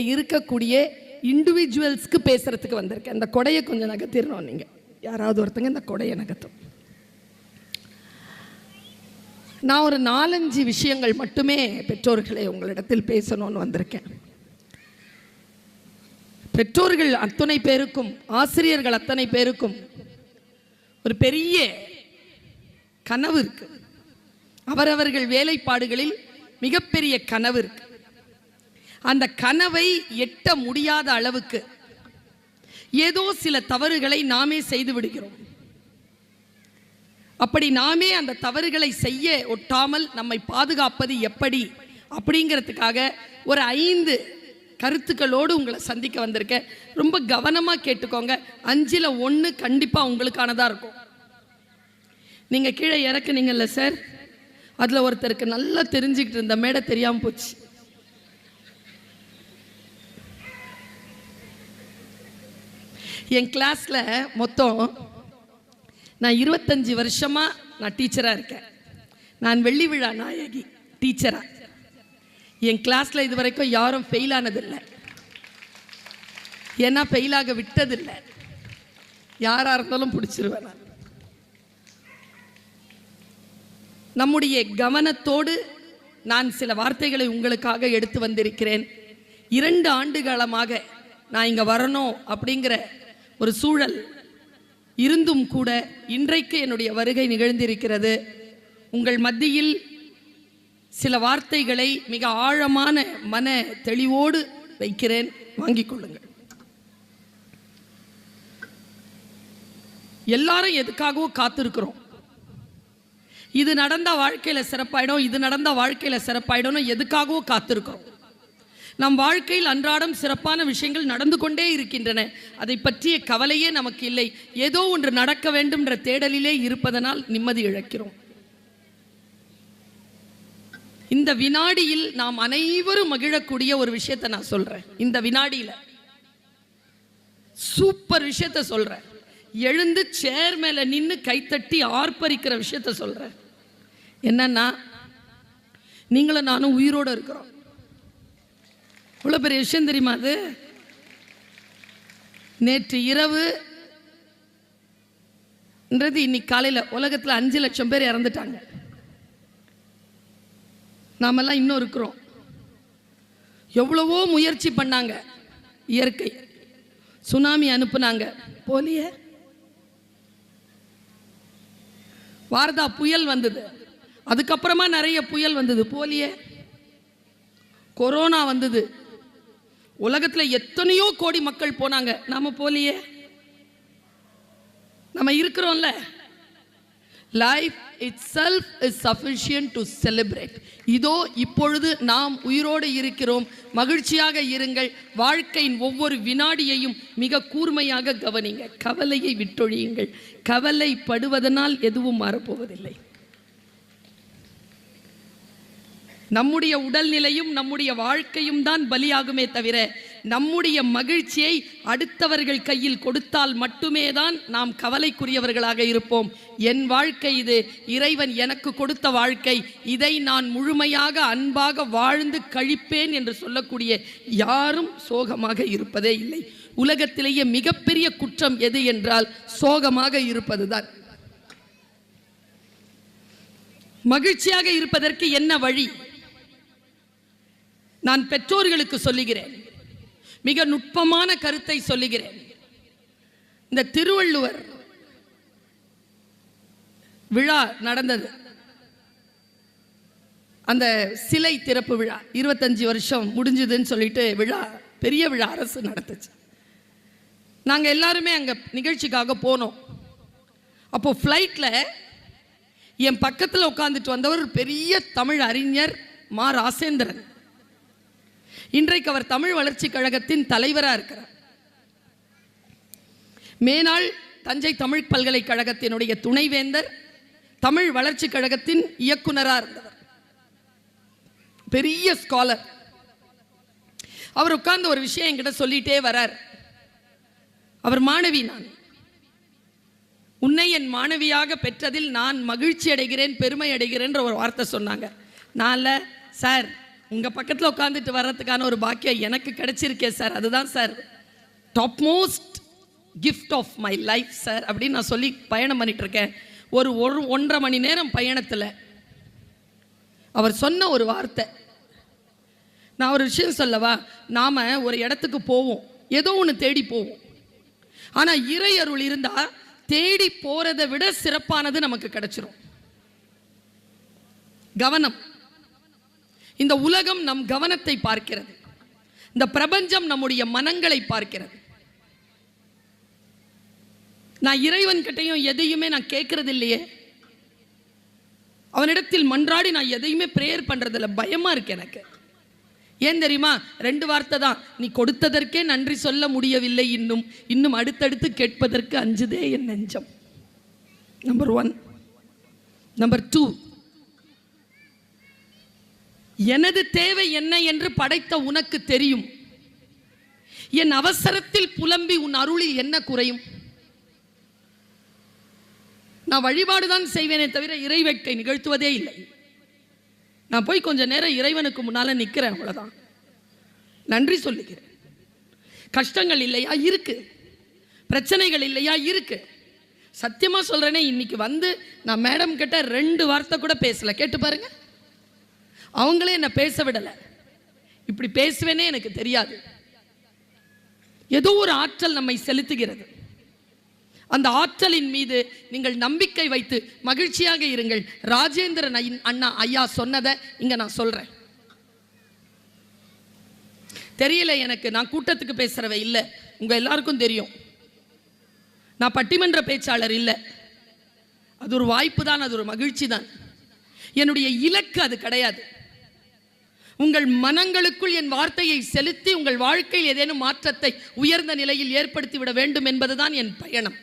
இருக்கக்கூடிய இண்டிவிஜுவல்ஸ்க்கு பேசுறதுக்கு வந்திருக்கேன். இந்த கொடையை கொஞ்சம் நகர்த்திடணும் நீங்கள் யாராவது ஒருத்தங்க இந்த கொடையை நகர்த்தும் நான் ஒரு நாலஞ்சு விஷயங்கள் மட்டுமே பெற்றோர்களை உங்களிடத்தில் பேசணும்னு வந்திருக்கேன். பெற்றோர்கள் அத்தனை பேருக்கும் ஆசிரியர்கள் அத்தனை பேருக்கும் ஒரு பெரிய கனவு இருக்கு. அவரவர்கள் வேலைப்பாடுகளில் மிகப்பெரிய கனவு இருக்கு. அந்த கனவை எட்ட முடியாத அளவுக்கு ஏதோ சில தவறுகளை நாமே செய்து விடுகிறோம். அப்படி நாமே அந்த தவறுகளை செய்ய ஒட்டாமல் நம்மை பாதுகாப்பது எப்படி? அப்படிங்கிறதுக்காக ஒரு ஐந்து கருத்துக்களோடு உங்களை சந்திக்க வந்திருக்கேன். ரொம்ப கவனமாக கேட்டுக்கோங்க. அஞ்சில் ஒன்று கண்டிப்பாக உங்களுக்கானதாக இருக்கும். நீங்கள் கீழே இறக்குனீங்கல்ல சார்? அதில் ஒருத்தருக்கு நல்லா தெரிஞ்சுக்கிட்டு இருந்த மேடை தெரியாமல் போச்சு. என் கிளாஸில் மொத்தம் நான் இருபத்தஞ்சி வருஷமாக நான் டீச்சராக இருக்கேன். நான் வெள்ளி விழா நாயகி டீச்சராக என் கிளாஸில் இது வரைக்கும் யாரும் ஃபெயில் ஆனதில்லை. ஏன்னா ஃபெயிலாக விட்டதில்லை. யாராக இருந்தாலும் பிடிச்சிருவேன் நான். நம்முடைய கவனத்தோடு நான் சில வார்த்தைகளை உங்களுக்காக எடுத்து வந்திருக்கிறேன். இரண்டு ஆண்டு காலமாக நான் இங்கே வரணும் அப்படிங்கிற ஒரு சூழல். இருந்தும் கூட இன்றைக்கு என்னுடைய வருகை நிகழ்ந்திருக்கிறது. உங்கள் மத்தியில் சில வார்த்தைகளை மிக ஆழமான மன தெளிவோடு வைக்கிறேன். வாங்கிக் கொள்ளுங்கள். எல்லாரும் எதுக்காகவோ காத்திருக்கிறோம். இது நடந்த வாழ்க்கையில சிறப்பாயிடும் இது நடந்த வாழ்க்கையில சிறப்பாயிடும்னு எதுக்காகவோ காத்திருக்கிறோம். நம் வாழ்க்கையில் அன்றாடம் சிறப்பான விஷயங்கள் நடந்து கொண்டே இருக்கின்றன. அதை பற்றிய கவலையே நமக்கு இல்லை. ஏதோ ஒன்று நடக்க வேண்டும்ன்ற தேடலிலே இருப்பதனால் நிம்மதி இழக்கிறோம். இந்த வினாடியில் நாம் அனைவரும் மகிழக்கூடிய ஒரு விஷயத்தை நான் சொல்றேன். இந்த வினாடியில். சூப்பர் விஷயத்த சொல்றேன். எழுந்து சேர் மேல நின்று கைத்தட்டி ஆர்ப்பரிக்கிற விஷயத்த சொல்றேன். என்னன்னா நீங்களும் நானும் உயிரோட இருக்கிறோம். இவ்வளோ பெரிய விஷயம் தெரியுமா அது? நேற்று இரவு ன்றது இன்னைக்கு காலையில் உலகத்தில் அஞ்சு லட்சம் பேர் இறந்துட்டாங்க. நாமெல்லாம் இன்னும் இருக்கிறோம். எவ்வளவோ முயற்சி பண்ணாங்க. இயற்கை. சுனாமி அனுப்புனாங்க. போலிய. வாரதா புயல் வந்தது. அதுக்கப்புறமா நிறைய புயல் வந்தது. போலிய. கொரோனா வந்தது. உலகத்தில் எத்தனையோ கோடி மக்கள் போனாங்க. நாம போலியே. நம்ம இருக்கிறோம்ல. Life itself is sufficient to celebrate இதோ இப்பொழுது நாம் உயிரோடு இருக்கிறோம். மகிழ்ச்சியாக இருங்கள். வாழ்க்கையின் ஒவ்வொரு வினாடியையும் மிக கூர்மையாக கவனிங்க. கவலையை விட்டொழியுங்கள். கவலைப்படுவதனால் எதுவும் மாறப்போவதில்லை. நம்முடைய உடல்நிலையும் நம்முடைய வாழ்க்கையும் தான் பலியாகுமே தவிர நம்முடைய மகிழ்ச்சியை அடுத்தவர்கள் கையில் கொடுத்தால் மட்டுமே தான் நாம் கவலைக்குரியவர்களாக இருப்போம். என் வாழ்க்கை இது. இறைவன் எனக்கு கொடுத்த வாழ்க்கை. இதை நான் முழுமையாக அன்பாக வாழ்ந்து கழிப்பேன் என்று சொல்லக்கூடிய யாரும் சோகமாக இருப்பதே இல்லை. உலகத்திலேயே மிகப்பெரிய குற்றம் எது என்றால் சோகமாக இருப்பதுதான். மகிழ்ச்சியாக இருப்பதற்கு என்ன வழி? நான் பெற்றோர்களுக்கு சொல்லுகிறேன். மிக நுட்பமான கருத்தை சொல்லுகிறேன். இந்த திருவள்ளுவர் விழா நடந்தது. அந்த சிலை திறப்பு விழா இருபத்தஞ்சி வருஷம் முடிஞ்சுதுன்னு சொல்லிட்டு விழா பெரிய விழா அரசு நடத்துச்சு. நாங்கள் எல்லாருமே அங்கே நிகழ்ச்சிக்காக போனோம். அப்போ ஃப்ளைட்டில் என் பக்கத்தில் உட்காந்துட்டு வந்தவர் பெரிய தமிழ் அறிஞர் மா. ராசேந்திரன். இன்றைக்கு அவர் தமிழ் வளர்ச்சி கழகத்தின் தலைவராக இருக்கிறார். மேனாள் தஞ்சை தமிழ் பல்கலைக்கழகத்தினுடைய துணைவேந்தர் தமிழ் வளர்ச்சி கழகத்தின் இயக்குனராக இருந்தவர். பெரிய ஸ்காலர் அவர் உட்கார்ந்து ஒரு விஷயம் என்கிட்ட சொல்லிட்டே வரார். அவர் மாணவி நான். உன்னை என் மாணவியாக பெற்றதில் நான் மகிழ்ச்சி அடைகிறேன் பெருமை அடைகிறேன்ற ஒரு வார்த்தை சொன்னாங்க. நான்ல சார் உங்கள் பக்கத்தில் உட்காந்துட்டு வர்றதுக்கான ஒரு பாக்கியம் எனக்கு கிடைச்சிருக்கே சார். அதுதான் sir. Top most gift of my life sir அப்படின்னு நான் சொல்லி பயணம் பண்ணிட்டு இருக்கேன் ஒரு ஒரு ஒன்றரை மணி நேரம் பயணத்தில் அவர் சொன்ன ஒரு வார்த்தை. நான் ஒரு விஷயம் சொல்லவா? நாம் ஒரு இடத்துக்கு போவோம். ஏதோ ஒன்று தேடி போவோம். ஆனால் இறை அருள் இருந்தால் தேடி போகிறதை விட சிறப்பானது நமக்கு கிடைச்சிரும். கவனம். இந்த உலகம் நம் கவனத்தை பார்க்கிறது. இந்த பிரபஞ்சம் நம்முடைய மனங்களை பார்க்கிறது. நான் இறைவன் கிட்டையும் எதையுமே நான் கேட்கறது இல்லையே அவனிடத்தில் மன்றாடி நான் எதையுமே ப்ரேயர் பண்றதில்ல. பயமா இருக்கு எனக்கு. ஏன் தெரியுமா? ரெண்டு வார்த்தை தான். நீ கொடுத்ததற்கே நன்றி சொல்ல முடியவில்லை இன்னும். இன்னும் அடுத்தடுத்து கேட்பதற்கு அஞ்சுதே என் நெஞ்சம். நம்பர் ஒன் நம்பர் டூ எனது தேவை என்ன என்று படைத்த உனக்கு தெரியும். என் அவசரத்தில் புலம்பி உன் அருளில் என்ன குறையும்? நான் வழிபாடுதான் செய்வேனே தவிர இறைவேட்கை நிகழ்த்துவதே இல்லை. நான் போய் கொஞ்ச நேரம் இறைவனுக்கு முன்னால நிற்கிறேன் அவ்வளவுதான். நன்றி சொல்லுகிறேன். கஷ்டங்கள் இல்லையா? இருக்கு. பிரச்சனைகள் இல்லையா? இருக்கு. சத்தியமா சொல்றேனே இன்னைக்கு வந்து நான் மேடம் கிட்ட ரெண்டு வார்த்தை கூட பேசல. கேட்டு பாருங்க. அவங்களே என்னை பேச விடலை. இப்படி பேசுவேனே எனக்கு தெரியாது. ஏதோ ஒரு ஆற்றல் நம்மை செலுத்துகிறது. அந்த ஆற்றலின் மீது நீங்கள் நம்பிக்கை வைத்து மகிழ்ச்சியாக இருங்கள். ராஜேந்திரன் அண்ணா ஐயா சொன்னதை இங்க நான் சொல்றேன். தெரியல எனக்கு நான் கூட்டத்துக்கு பேசுறவ இல்லை. உங்க எல்லாருக்கும் தெரியும். நான் பட்டிமன்ற பேச்சாளர் இல்லை. அது ஒரு வாய்ப்பு தான் அது ஒரு மகிழ்ச்சி தான். என்னுடைய இலக்கு அது கிடையாது. உங்கள் மனங்களுக்குள் என் வார்த்தையை செலுத்தி உங்கள் வாழ்க்கையில் ஏதேனும் மாற்றத்தை உயர்ந்த நிலையில் ஏற்படுத்தி விட வேண்டும் என்பதுதான் என் பயணம்.